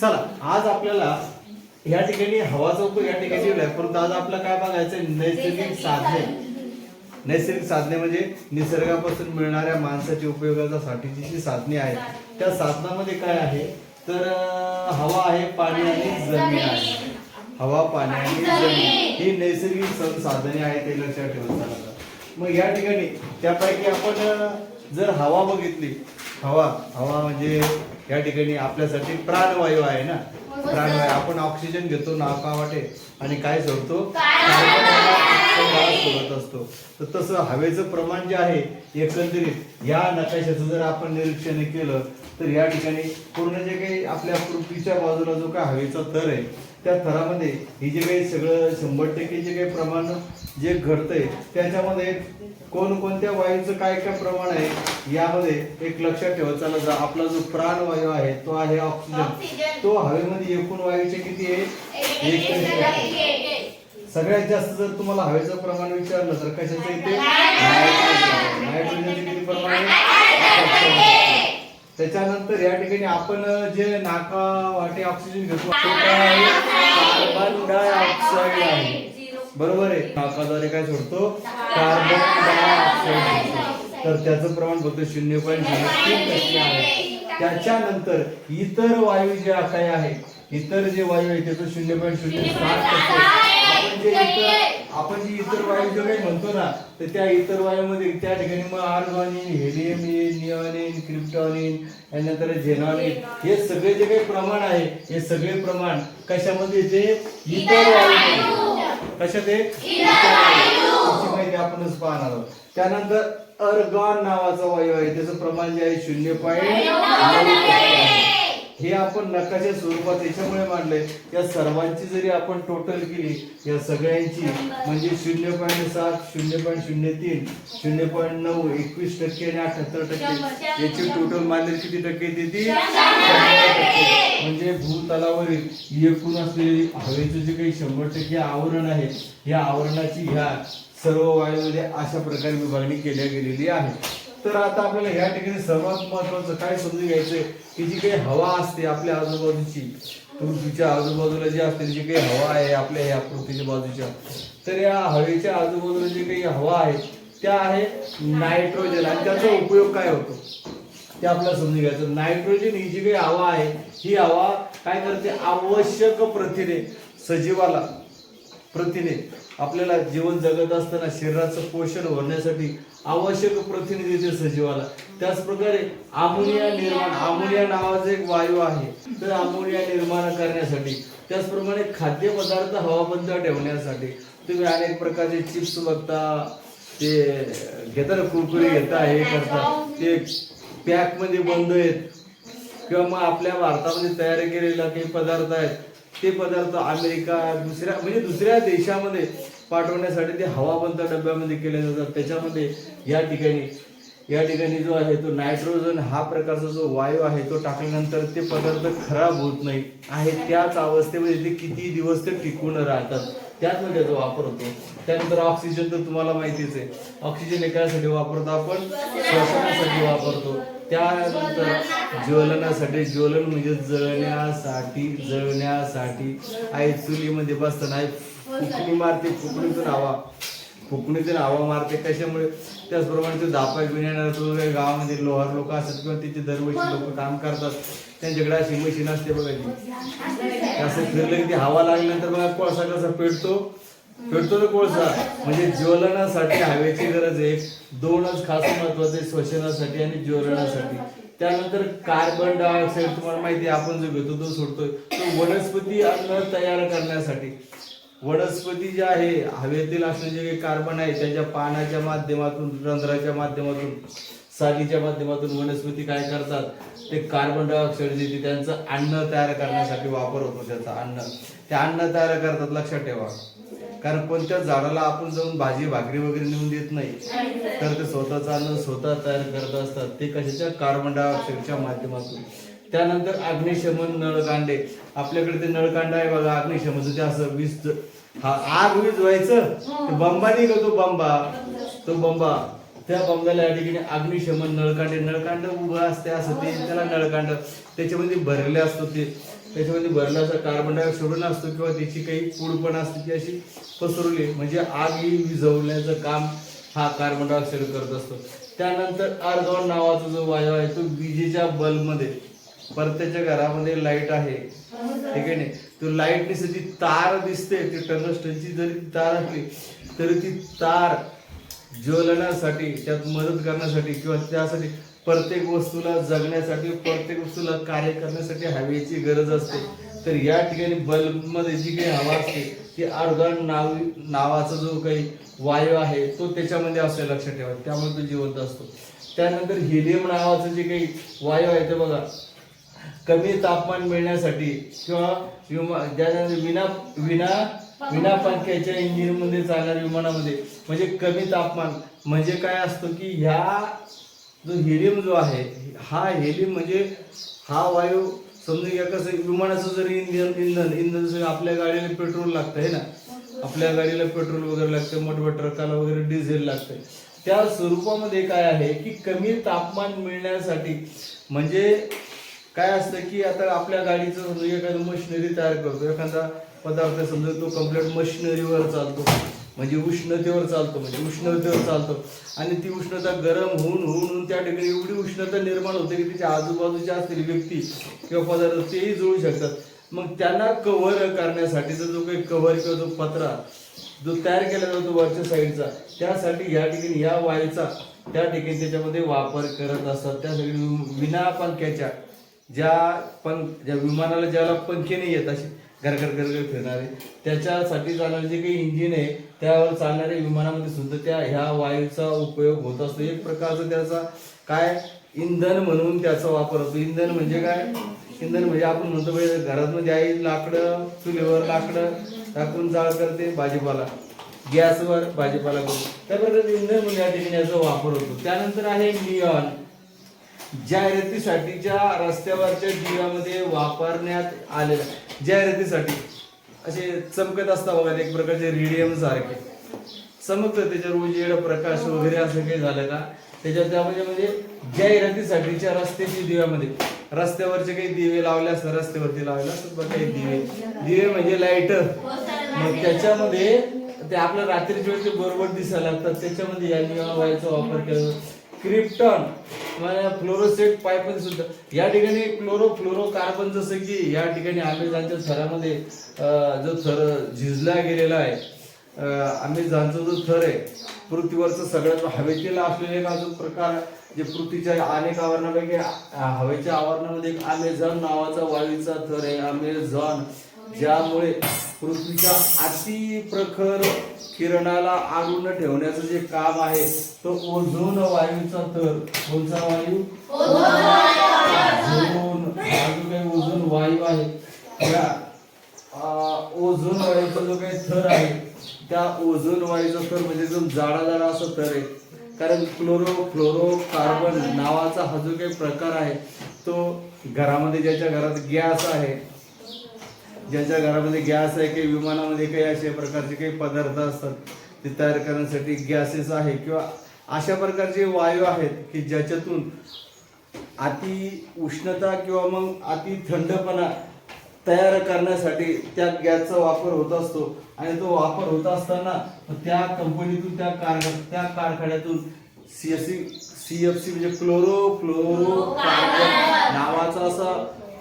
चला आज आपल्याला या ठिकाणी हवा चौक या ठिकाणी परंतु आज आपल्याला काय बघायचं? नैसर्गिक साधने. नैसर्गिक साधने म्हणजे निसर्गापासून मिळणाऱ्या माणसाच्या उपयोगासाठीची जी साधने आहेत. त्या साधनामध्ये काय आहे? तर हवा आहे पाणी आणि जमीन आहे. हवा पाणी आणि जमीन. ही नैसर्गिक साधने आहेत ते लक्षात ठेवत मग या ठिकाणी त्यापैकी आपण जर हवा बघितली हवा हवा म्हणजे या ठिकाणी आपल्यासाठी प्राणवायू आहे ना? प्राणवायू. आपण ऑक्सिजन घेतो नाका वाटे आणि काय सोडतो सोडत असतो. तर तसं हवेचं प्रमाण जे आहे एकंदरीत या नकाशाचं जर आपण निरीक्षण केलं तर या ठिकाणी पूर्ण जे काही आपल्या पृथ्वीच्या बाजूला जो काही हवेचा थर आहे त्या थरामध्ये हे जे काही सगळं शंभर टक्के जे काही प्रमाण जे घडतंय त्याच्यामध्ये कोणकोणत्या वायूचं काय काय प्रमाण आहे यामध्ये एक लक्षात ठेवत चालत जा आपला जो प्राणवायू आहे तो आहे ऑक्सिजन. तो हवेमध्ये एकूण वायूचे किती आहे? एक. सगळ्यात जास्त जर तुम्हाला हवेचं प्रमाण विचारलं तर कशाचं येते नायट्रोजन नायट्रोजनचे किती प्रमाण आहे? त्याच्यानंतर या ठिकाणी आपण जे नाका वाटे ऑक्सिजन घेतो तो काय आहे कार्बन डायऑक्साईड आहे. बरोबर आहे. नाकाद्वारे काय सोडतो? Carbon dioxide. तर त्याचं प्रमाण फक्त शून्य पॉईंट तीन टक्के आहे. त्याच्यानंतर इतर वायू जे काही आहे इतर जे वायू आहे त्याचं शून्य पॉईंट शून्य सात टक्के. आपण जे इतर आपण जे इतर वायू जे काही म्हणतो ना तर त्या इतर वायूमध्ये त्या ठिकाणी मग आर्गॉनिन हेलियम येईल निऑनिन क्रिप्टॉनिन यानंतर झेनॉनिन हे सगळे जे काही प्रमाण आहे हे सगळे प्रमाण कशामध्ये ते इतर वायू कशात माहिती आपणच पाहणार आहोत. त्यानंतर अर्गॉन नावाचा वायू आहे त्याचं प्रमाण जे आहे शून्य पॉईंट. हे आपण नकाशा स्वरूपात याच्यामुळे मांडलंय. या सर्वांची जरी आपण टोटल केली या सगळ्यांची म्हणजे शून्य पॉईंट सात शून्य पॉईंट शून्य तीन शून्य पॉईंट नऊ एकवीस टक्के आणि अठ्याहत्तर टक्के याची टोटल मानले किती टक्के ती म्हणजे भूतलावरील एकूण असलेली हवेचं जे काही शंभर टक्के आवरण आहे या आवरणाची ह्या सर्व वायूमध्ये अशा प्रकारे विभागणी केल्या गेलेली आहे. तर आता आपल्याला या ठिकाणी सर्वात महत्वाचं काय समजून घ्यायचंय? की जी काही हवा असते आपल्या आजूबाजूची पृथ्वीच्या आजूबाजूला जी असते जी काही हवा आहे आपल्या या पृथ्वीच्या बाजूच्या तर या हवेच्या आजूबाजूला जी काही हवा आहे त्या आहे नायट्रोजन. आणि त्याचा उपयोग काय होतो? ते आपल्याला समजून घ्यायचं. नायट्रोजन ही जी काही हवा आहे ही हवा काय करते? आवश्यक प्रथिने सजीवाला प्रथिने आपल्याला जीवन जगत असताना शरीराचं पोषण होण्यासाठी आवश्यक प्रथिने देते सजीवाला. त्याच प्रकारे अमोनिया निर्माण अमोनिया नावाचा एक वायू आहे. तर अमोनिया निर्माण करण्यासाठी त्याचप्रमाणे खाद्यपदार्थ हवाबंद ठेवण्यासाठी तुम्ही अनेक प्रकारचे चिप्स बघता ते घेताना कुरकुरे घेता हे करता ते पॅकमध्ये बंद आहेत. किंवा मग आपल्या भारतामध्ये तयार केलेला काही पदार्थ आहेत ते पदार्थ अमेरिका दुसऱ्या म्हणजे दुसऱ्या देशामध्ये पाठवण्यासाठी ते हवाबंद डब्यामध्ये केले जातात. त्याच्यामध्ये या ठिकाणी या ठिकाणी जो आहे तो नायट्रोजन हा प्रकारचा जो वायू आहे तो टाकल्यानंतर ते पदार्थ खराब होत नाही. आहे त्याच अवस्थेमध्ये ते किती दिवस ते टिकून राहतात. त्याचमध्ये त्याचा वापर होतो. त्यानंतर ऑक्सिजन तर तुम्हाला माहितीच आहे. ऑक्सिजन एकासाठी वापरतो आपण श्वसनासाठी वापरतो. त्यानंतर ज्वलनासाठी ज्वलन म्हणजे जळण्यासाठी जळण्यासाठी. आहे चुलीमध्ये बसताना आहे फुकणी मारते फुकणीतून हवा फुकणीतून हवा मारते. कशामुळे? त्याचप्रमाणे ते दापा घेऊन येणार तो गावामध्ये लोहार लोक असतात किंवा तिथे दरवर्षी लोक काम करतात. त्यांच्याकडे अशी मशीन असते बघा ती असं फिरलं की ती हवा लागल्यानंतर बघा कोळसा कसा पेटतो. पेटतो ना कोळसा. म्हणजे ज्वलनासाठी हवेची गरज आहे. दोनच खास महत्त्वाचे श्वसनासाठी आणि ज्वलनासाठी. त्यानंतर कार्बन डायऑक्साईड तुम्हाला माहिती आहे आपण जो घेतो तो सोडतोय. तो वनस्पती अन्न तयार करण्यासाठी. वनस्पती जे आहे हवेतील असणे जे काही कार्बन आहे त्याच्या पानाच्या माध्यमातून रंध्राच्या माध्यमातून सालीच्या माध्यमातून वनस्पती काय करतात? ते कार्बन डायऑक्साईड देते. त्यांचं अन्न तयार करण्यासाठी वापर होतो त्याचा अन्न. ते अन्न तयार करतात लक्षात ठेवा. कारण कोणत्याच झाडाला आपण जाऊन भाजी भाकरी वगैरे नेऊन देत नाही. तर ते स्वतःचा अन्न स्वतः तयार करत असतात. ते कशाच्या? कार्बन डायऑक्साईडच्या माध्यमातून. त्यानंतर अग्निशमन नळकांडे. आपल्याकडे ते नळकांड आहे बघा. अग्निशमनचं ते असं वीज हा आग वीज व्हायचं ते बंबा नाही का तो बंबा? तो बंबा. त्या बंबाला या ठिकाणी अग्निशमन नळकांडे. नळकांड उभं असते असं ते त्याला नळकांड. त्याच्यामध्ये भरलेले असतो ते. त्याच्यामध्ये भरल्याचा कार्बन डायऑक्साईड असतो किंवा त्याची काही पूड पण असते ती अशी पसरवली. म्हणजे आग ही विझवण्याचं काम हा कार्बन डायऑक्साईड करत असतो. त्यानंतर आर्गॉन नावाचा जो वायू आहे तो विजेच्या बल्बमध्ये परत्याच्या घरामध्ये लाइट आहे. ठीक आहे नाही? तो लाइट दिसते ती तार दिसते. ती टंगस्टनची जरी ती तार असली तरी ती तार ज्वलनासाठी त्यात मदत करण्यासाठी किंवा त्यासाठी प्रत्येक वस्तूला जगण्यासाठी प्रत्येक वस्तूला कार्य करण्यासाठी हवेची गरज असते. तर या ठिकाणी बल्बमध्ये जी काही हवा असते ती आर्गॉन नाव नावाचा जो काही वायू आहे तो त्याच्यामध्ये असतो लक्षात ठेवा. त्यामुळे तो जिवंत असतो. त्यानंतर हिलियम नावाचं जे काही वायू आहे ते बघा. कमी तापमान मिळण्यासाठी किंवा विमा ज्यानंतर विना विना विना पंख्याच्या इंजिनमध्ये चालणाऱ्या विमानामध्ये म्हणजे कमी तापमान म्हणजे काय असतं की ह्या जो हेलियम जो आहे हा हेलियम म्हणजे हा वायू समजा घ्या कसं विमानाचं जर इंधन इंधन इंधन जसं आपल्या गाडीला पेट्रोल लागतं आहे ना? आपल्या गाडीला पेट्रोल वगैरे लागतं मोठमोठ्या ट्रकाला वगैरे डिझेल लागतं. त्या स्वरूपामध्ये काय आहे की कमी तापमान मिळण्यासाठी म्हणजे काय असतं की आता आपल्या गाडीचं समजा एखादं मशिनरी तयार करतो एखादा पदार्थ समजा तो कंप्लीट मशिनरीवर चालतो. म्हणजे उष्णतेवर चालतो म्हणजे उष्णतेवर चालतो. आणि ती उष्णता गरम होऊन होऊन होऊन त्या ठिकाणी एवढी उष्णता निर्माण होते की तिच्या आजूबाजूच्या असतील व्यक्ती किंवा पदार्थ तेही जुळू शकतात. मग त्यांना कव्हर करण्यासाठीचा जो काही कव्हर किंवा जो पत्रा जो तयार केला जातो वरच्या साईडचा त्यासाठी या ठिकाणी या वायचा त्या ठिकाणी त्याच्यामध्ये वापर करत असतात. त्यासाठी विना पंख्याच्या ज्या पण ज्या विमानाला ज्याला पंखे नाही येत अशी गरगर गरगर फिरणारे. त्याच्यासाठी चालणारे जे काही इंजिन आहे त्यावर चालणाऱ्या विमानामध्ये सुद्धा त्या ह्या वायूचा उपयोग होत असतो. एक प्रकारचा त्याचा काय इंधन म्हणून त्याचा वापर होतो. इंधन म्हणजे काय? इंधन म्हणजे आपण म्हणतो घरातमध्ये आई लाकडं चुलीवर लाकडं टाकून जाळ करते भाजीपाला. गॅसवर भाजीपाला करून. त्या प्रकारे इंधन म्हणून या ठिकाणी याचा वापर होतो. त्यानंतर आहे नियॉन जाहिरातीसाठीच्या रस्त्यावरच्या जीवामध्ये वापरण्यात आलेल्या जाहिरातीसाठी असे चमकत असता बघा एक प्रकारचे रेडियम सारखे. चमकतं त्याच्यावर म्हणजे उजेड प्रकाश वगैरे असं काही झालं का? त्याच्यावर त्यामध्ये म्हणजे जाहिरातीसाठीच्या रस्त्याची दिव्यामध्ये. रस्त्यावरचे काही दिवे लावले असतात रस्त्यावरती लावले असतात काही दिवे. दिवे म्हणजे लाईटर मग त्याच्यामध्ये ते आपल्या रात्रीच्या वेळेस बरोबर दिसायला लागतात. त्याच्यामध्ये या नियॉन वापर केला क्रिप्टॉन म्हणजे फ्लोरोसेट पायपन सुद्धा. या ठिकाणी क्लोरो फ्लोरो कार्बन जसं की या ठिकाणी अमेझॉनच्या थरामध्ये जो थर झिजला गेलेला आहे आम्ही अमेझॉनचा जो थर आहे पृथ्वीवरचं सगळ्यात हवेतील असलेले एक अजून प्रकार जे पृथ्वीच्या अनेक आवरणापैकी हवेच्या आवरणामध्ये एक अमेझॉन नावाचा वायूचा थर आहे. अमेझॉन ज्यामुळे पृथ्वीच्या अति प्रखर किरणाला आणून ठेवण्याचं जे काम आहे तो ओझोन वायूचा थर कोणता वायू? ओझोन जो काही ओझोन वायू आहे त्या ओझोन वायूचा जो काही थर आहे त्या ओझोन वायूचा थर म्हणजे एकदम जाडा जाडा असा थर आहे. कारण क्लोरो फ्लोरो कार्बन नावाचा हा जो काही प्रकार आहे तो घरामध्ये ज्याच्या घरात गॅस आहे ज्यांच्या घरामध्ये गॅस आहे काही विमानामध्ये काही अशा प्रकारचे काही पदार्थ असतात ते तयार करण्यासाठी गॅसेस आहे किंवा अशा प्रकारचे वायू आहेत की ज्याच्यातून अति उष्णता किंवा मग अति थंडपणा तयार करण्यासाठी त्या गॅसचा वापर होत असतो. आणि तो वापर होत असताना त्या कंपनीतून त्या कारखा त्या कारखान्यातून सीएससी सीएफसी म्हणजे क्लोरो फ्लोरो नावाचा असा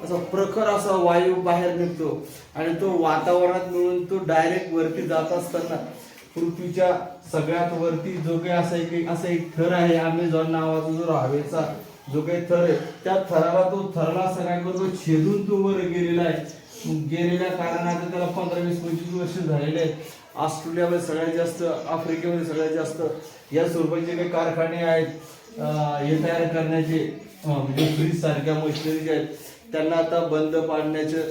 असा प्रखर असा वायू बाहेर निघतो. आणि तो वातावरणात मिळून तो डायरेक्ट वरती जात असताना पृथ्वीच्या सगळ्यात वरती जो काही असा एक असा एक थर आहे अमेझॉन नावाचा जो हवेचा जो काही थर आहे त्या थराला तो थरला सगळ्यांबरोबर छेदून तो वर गेलेला आहे. गेलेल्या कारणाने त्याला पंधरा वीस पंचवीस वर्ष झालेले आहेत. ऑस्ट्रेलियामध्ये सगळ्यात जास्त आफ्रिकेमध्ये सगळ्यात जास्त या स्वरूपाचे काही कारखाने आहेत. हे तयार करण्याचे म्हणजे फ्रीज सारख्या मशिनरीज आहेत त्यांना आता बंद पाडण्याचे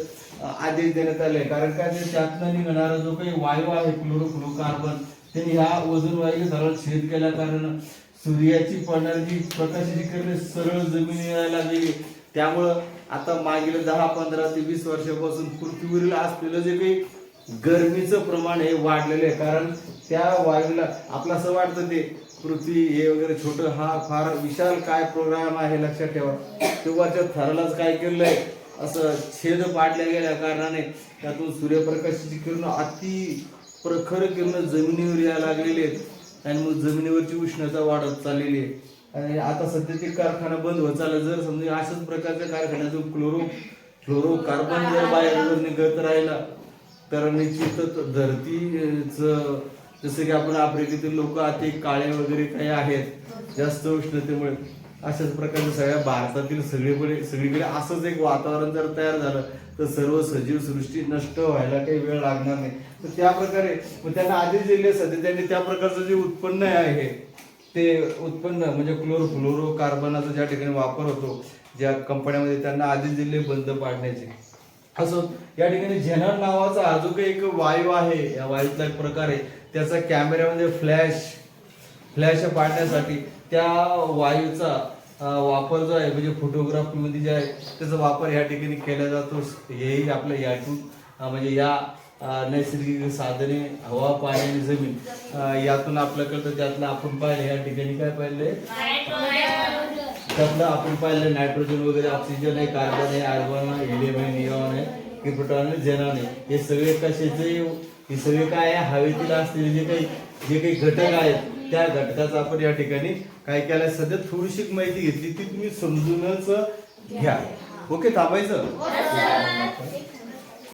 आदेश देण्यात आले कारण का ते त्यातनं निघणारा जो काही वायू आहे क्लोरोफ्लो कार्बन त्यांनी ह्या ओझोन वायू सरळ छेद केल्या कारण सूर्याची पडणारी जी प्रकाशाची किरणे सरळ जमिनीला लागली. त्यामुळं आता मागील दहा पंधरा ते वीस वर्षापासून पृथ्वीवरील असलेलं जे काही गरमीचं प्रमाण हे वाढलेलं आहे. कारण त्या वायूला आपलं असं वाटतं ते पृथ्वी हे वगैरे छोटं हा फार विशाल काय प्रोग्राम आहे लक्षात ठेवा. तेव्हाच्या थरालाच काय केलं आहे असं छेद पाडल्या गेल्या कारणाने त्यातून सूर्यप्रकाशाची किरण अति प्रखर किरण जमिनीवर यायला लागलेली आहेत. आणि मग जमिनीवरची उष्णता वाढत चाललेली आहे. आणि आता सध्या ते कारखाना बंद होत चालला. जर समजा अशाच प्रकारच्या कारखान्यातून क्लोरो फ्लोरो कार्बन जर बाहेर जर निघत राहिला तर निश्चितच धरतीचं जसं की आपण आफ्रिकेतील लोक अति काळे वगैरे काही आहेत जास्त उष्णतेमुळे अशाच प्रकारचे सगळ्या भारतातील सगळीकडे सगळीकडे असंच एक वातावरण जर तयार झालं तर सर्व सजीव सृष्टी नष्ट व्हायला काही वेळ लागणार नाही. तर त्या प्रकारे मग त्यांना आधीच दिले सध्या त्यांनी त्या प्रकारचं जे उत्पन्न आहे ते उत्पन्न म्हणजे क्लोरो फ्लोरो कार्बनाचा ज्या ठिकाणी वापर होतो ज्या कंपन्यामध्ये त्यांना आधीच दिले बंद पाडण्याचे. असं या ठिकाणी झेनर नावाचा अजून जो काही एक वायू आहे. या वायूतला एक प्रकार आहे. त्याचा कॅमेऱ्यामध्ये फ्लॅश फ्लॅश पाडण्यासाठी त्या वायूचा वापर जो आहे म्हणजे फोटोग्राफीमध्ये जे आहे त्याचा वापर या ठिकाणी केला जातो. हेही आपल्या यातून म्हणजे या नैसर्गिक साधने हवा पाणी आणि जमीन यातून आपल्याकडं त्यातलं आपण पाहिलं या ठिकाणी काय पाहिलंय? त्यातलं आपण पाहिलं नायट्रोजन वगैरे ऑक्सिजन आहे कार्बन आहे आर्बन आहे हिलियम आहे आहे. क्रिप्टॉन आहे हे सगळे कशाचे हे सगळे काय आहे? हवेतील असलेले जे काही जे काही घटक आहेत त्या घटकाचा आपण या ठिकाणी काय केलं सध्या थोडीशी माहिती घेतली ती तुम्ही समजूनच घ्या. ओके थांबायचं? हो,